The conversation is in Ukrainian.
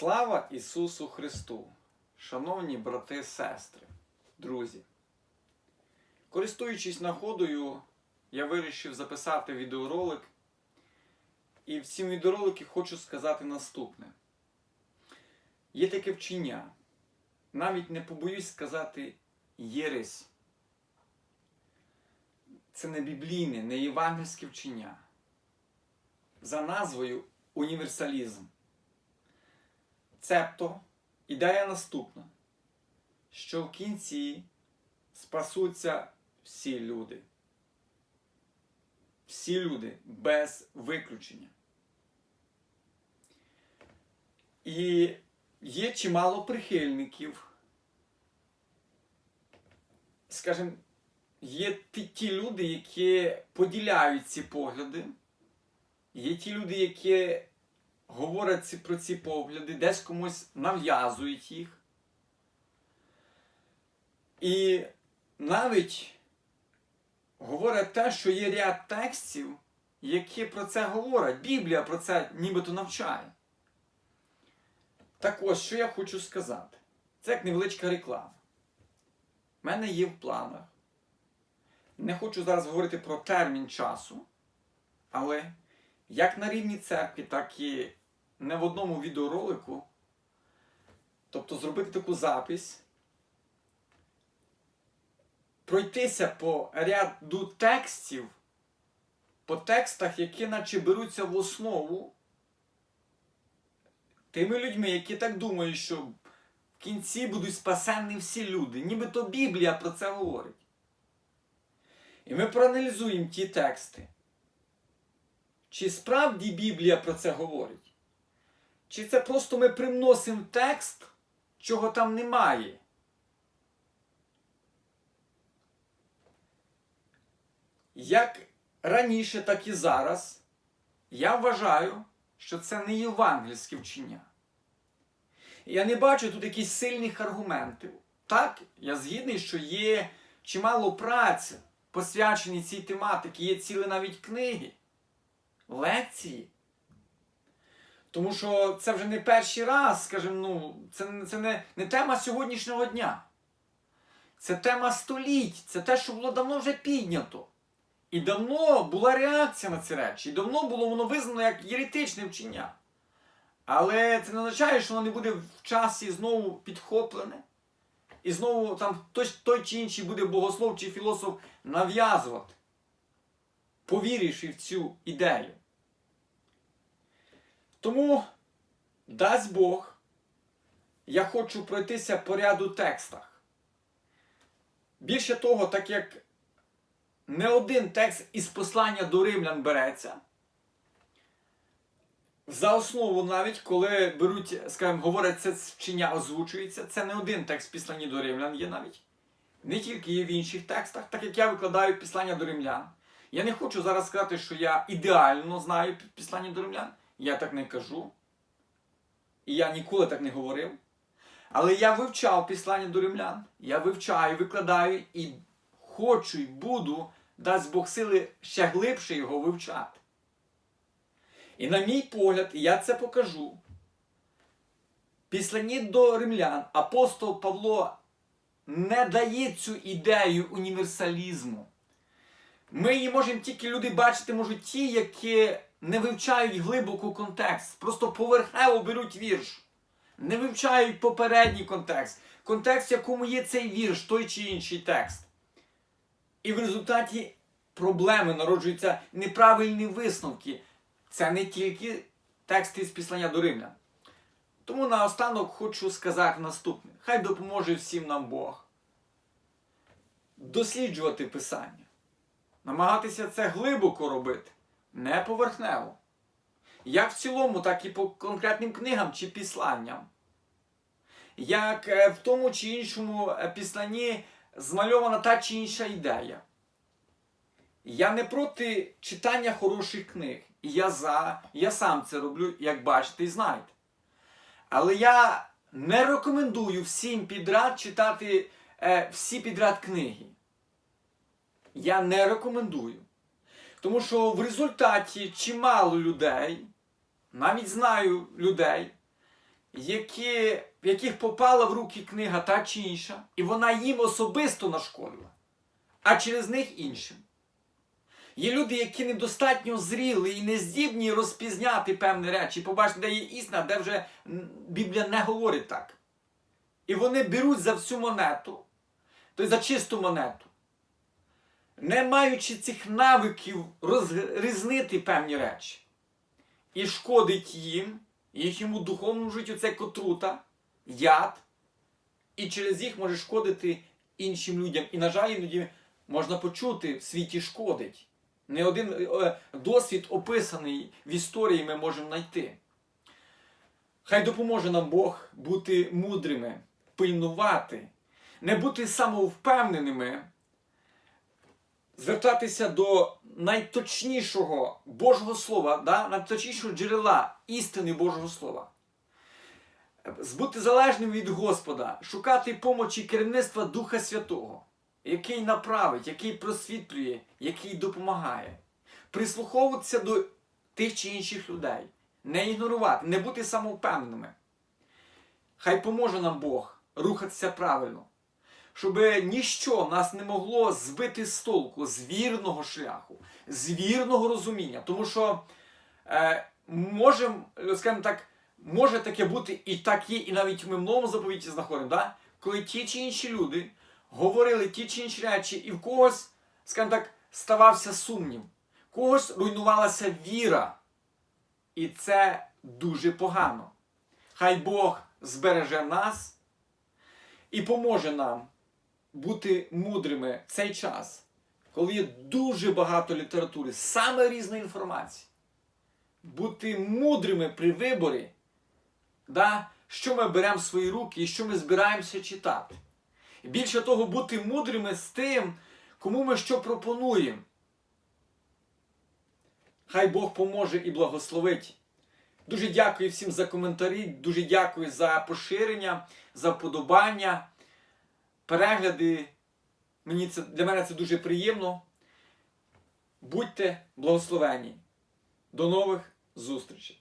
Слава Ісусу Христу! Шановні брати і сестри, друзі! Користуючись нагодою, я вирішив записати відеоролик. І в цьому відеоролику хочу сказати наступне. Є таке вчення, навіть не побоюсь сказати єресь. Це не біблійне, не євангельське вчення. За назвою універсалізм. Цебто ідея наступна, що в кінці спасуться всі люди. Всі люди без виключення. І є чимало прихильників. Скажімо, є ті, люди, які поділяють ці погляди. Є ті люди, які говорять про ці погляди, десь комусь нав'язують їх. І навіть говорять те, що є ряд текстів, які про це говорять. Біблія про це нібито навчає. Так ось, що я хочу сказати. Це як невеличка реклама. У мене є в планах. Не хочу зараз говорити про термін часу, але як на рівні церкви, так і не в одному відеоролику. Тобто зробити таку запись, пройтися по ряду текстів, по текстах, які наче беруться в основу тими людьми, які так думають, що в кінці будуть спасенні всі люди. Нібито Біблія про це говорить. І ми проаналізуємо ті тексти. Чи справді Біблія про це говорить? Чи це просто ми примносимо текст, чого там немає? Як раніше, так і зараз, я вважаю, що це не євангельське вчення. Я не бачу тут якихось сильних аргументів. Так, я згідний, що є чимало праць, посвячені цій тематиці, є цілі навіть книги, лекції. Тому що це вже не перший раз, скажімо, ну, це, це не, не тема сьогоднішнього дня. Це тема століть, це те, що було давно вже піднято. І давно була реакція на ці речі, і давно було воно визнано як єретичне вчення. Але це не означає, що воно не буде в часі знову підхоплене. І знову там той, той чи інший буде богослов чи філософ нав'язувати, повіривши в цю ідею. Тому, дасть Бог, я хочу пройтися по ряду текстах. Більше того, так як не один текст із послання до римлян береться. За основу навіть, коли беруть, скажімо, говорять, це вчення озвучується, це не один текст післання до римлян є навіть. Не тільки є в інших текстах, так як я викладаю післання до римлян. Я не хочу зараз сказати, що я ідеально знаю післання до римлян. Я так не кажу. І я ніколи так не говорив. Але я вивчав післання до римлян. Я вивчаю, викладаю і хочу і буду, дасть Бог сили ще глибше його вивчати. І на мій погляд, і я це покажу. Післані до римлян апостол Павло не дає цю ідею універсалізму. Ми її можемо тільки люди бачити, можуть ті, які не вивчають глибоко контекст, просто поверхнево беруть вірш, не вивчають попередній контекст, контекст, в якому є цей вірш, той чи інший текст. І в результаті проблеми народжуються неправильні висновки. Це не тільки тексти з післання до римлян. Тому наостанок хочу сказати наступне: хай допоможе всім нам Бог. Досліджувати Писання. Намагатися це глибоко робити, не поверхнево. Як в цілому, так і по конкретним книгам чи післанням. Як е, в тому чи іншому е, післанні змальована та чи інша ідея. Я не проти читання хороших книг. Я за, я сам це роблю, як бачите і знаєте. Але я не рекомендую всім підряд читати е, всі підряд книги. Я не рекомендую. Тому що в результаті чимало людей, навіть знаю людей, які, яких попала в руки книга та чи інша, і вона їм особисто нашкодила, а через них іншим. Є люди, які недостатньо зріли і не здібні розпізняти певні речі, побачити, де є істина, де вже Біблія не говорить так. І вони беруть за всю монету, тобто за чисту монету, не маючи цих навиків розрізнити певні речі. І шкодить їм, їхньому духовному життю це котрута, яд, і через їх може шкодити іншим людям. І, на жаль, іноді можна почути в світі шкодить. Не один е, досвід описаний в історії ми можемо знайти. Хай допоможе нам Бог бути мудрими, пильнувати, не бути самовпевненими, звертатися до найточнішого Божого Слова, да? найточнішого джерела істини Божого Слова. Бути залежним від Господа, шукати помочі керівництва Духа Святого, який направить, який просвітлює, який допомагає. Прислуховуватися до тих чи інших людей, не ігнорувати, не бути самовпевненими. Хай поможе нам Бог рухатися правильно, щоб ніщо нас не могло збити з толку, з вірного шляху, з вірного розуміння. Тому що е, може, скажімо так, може таке бути і так є, і навіть ми в новому заповіті знаходимо, да? коли ті чи інші люди говорили ті чи інші речі, і в когось, скажімо так, ставався сумнів, когось руйнувалася віра. І це дуже погано. Хай Бог збереже нас і поможе нам бути мудрими в цей час, коли є дуже багато літератури, саме різної інформації. Бути мудрими при виборі, да, що ми беремо в свої руки і що ми збираємося читати. І більше того, бути мудрими з тим, кому ми що пропонуємо. Хай Бог поможе і благословить. Дуже дякую всім за коментарі, дуже дякую за поширення, за вподобання, перегляди. Мені це, для мене це дуже приємно. Будьте благословені. До нових зустрічей!